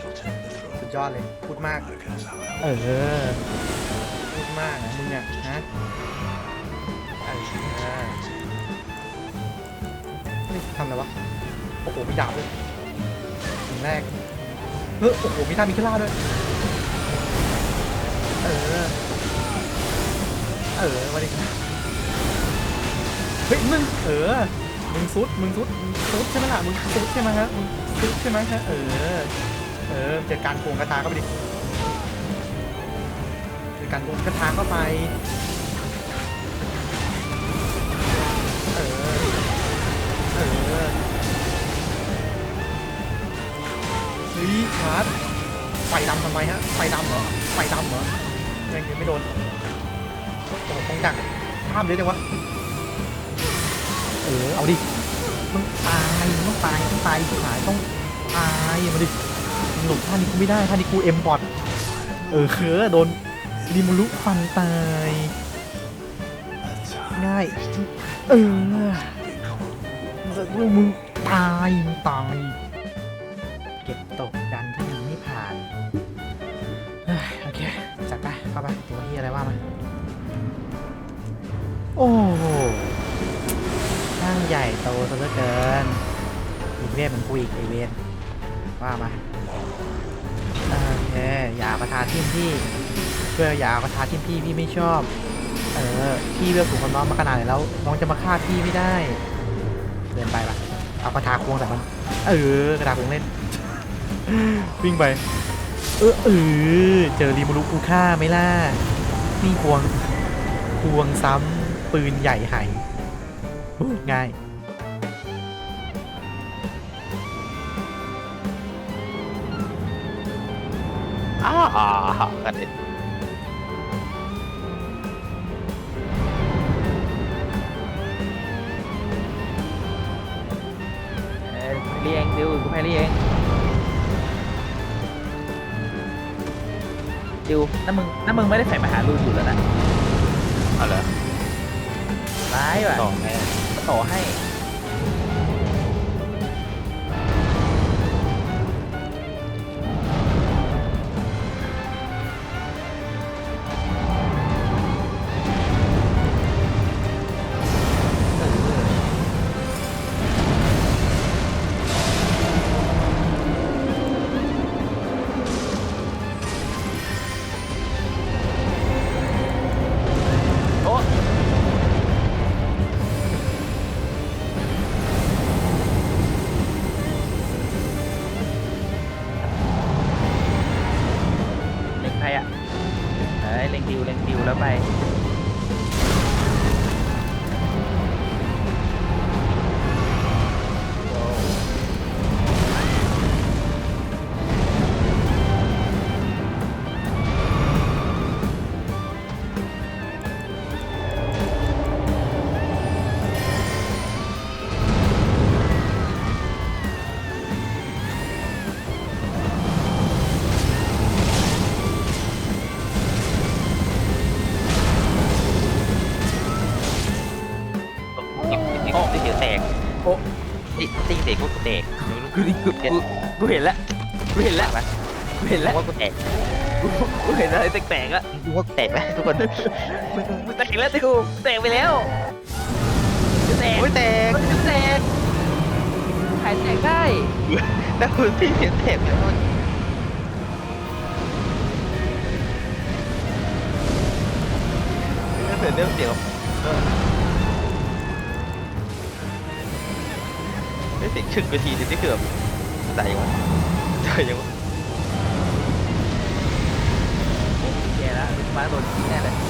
สุดยอดเลย พูดมาก เออ พูดมากนะมึงเนี่ยฮะเออนี่ทำอะไรวะ โอ้โห มีดาบด้วยอย่างแรก เฮ้ย โอ้โห มีท่ามีขึ้นล่าด้วย เออ เออมาดิเฮ้ย มึง เออ มึงซุด มึงซุดมึงซุดใช่ไหมล่ะ มึงซุดใช่ไหมฮะ มึงซุดใช่ไหมฮะ เออ เออเจอการโกงกระทาเข้าไปดิเจอการโกงกระทาเข้าไปเออเออเฮ้ยชาร์จไฟดำทำไมฮะไฟดำเหรอไฟดำเหรอยังยังไม่โดนโอ้โหคงจังข้ามเลยจังวะเออเอาดิมึงตายมึงต้องตายต้องตายหายต้องตายมาดิ หลบท่านี้กูไม่ได้ท่านี้กูเอ็มบอดเออเคือโดนดิมุลุฟันตาย ง่าย เออมึงตายมึงตาย เก็บตกดันที่ยังไม่ผ่านโอเค จัดไปเข้าไปตัวที่อะไรว่ามาโอ้โหช่างใหญ่โตซะเหลือเกินอีเวทมันกูอีกไอเวน ว่ามาโอเคอย่าประทาทิมพี่เพื่ออย่าประทาทิมพี่พี่ไม่ชอบ เออพี่เลือกถูกความน้องมาขนาดไหนแล้วน้องจะมาฆ่าพี่ไม่ได้เดินไปปะเอากระทาควงแต่มันเออกระทาควงเล่น วิ่งไป เออเออเจอรีมูรุกูฆ่าไม่ล่ะนี่ควงควงซ้ำปืนใหญ่ห่อู้ง่าย อ้ากันเด็ดเออเรียงดิวกูให้เรียงดิวนั่นมึงนั่นมึงไม่ได้ใส่มหาลูนอยู่แล้วนะเอาเหรอร้ายว่ะต่อแม่ต่อให้ เอ้ยเล็งดิวเล็งดิวแล้วไป โอ้ที่เสียแตกโอ้ตีตีเด็กกูแตกกูกูกูกูเห็นแล้วกูเห็นแล้วกูเห็นแล้วว่ากูแตกกูกูเห็นอะไรแตกๆอะดูว่ากูแตกไหมทุกคนมึงมึงแตกแล้วดิกูแตกไปแล้วจะแตกโอ้ยแตกมันจะแตกขายแตกได้แล้วคุณที่เสียแตกแล้วเสียเรื่องเดียว ไม่เสียงชึ่งไปทีนึงที่เกือบตายยังวะตายยังวะแย่แล้วมาโดนยิงแน่เลย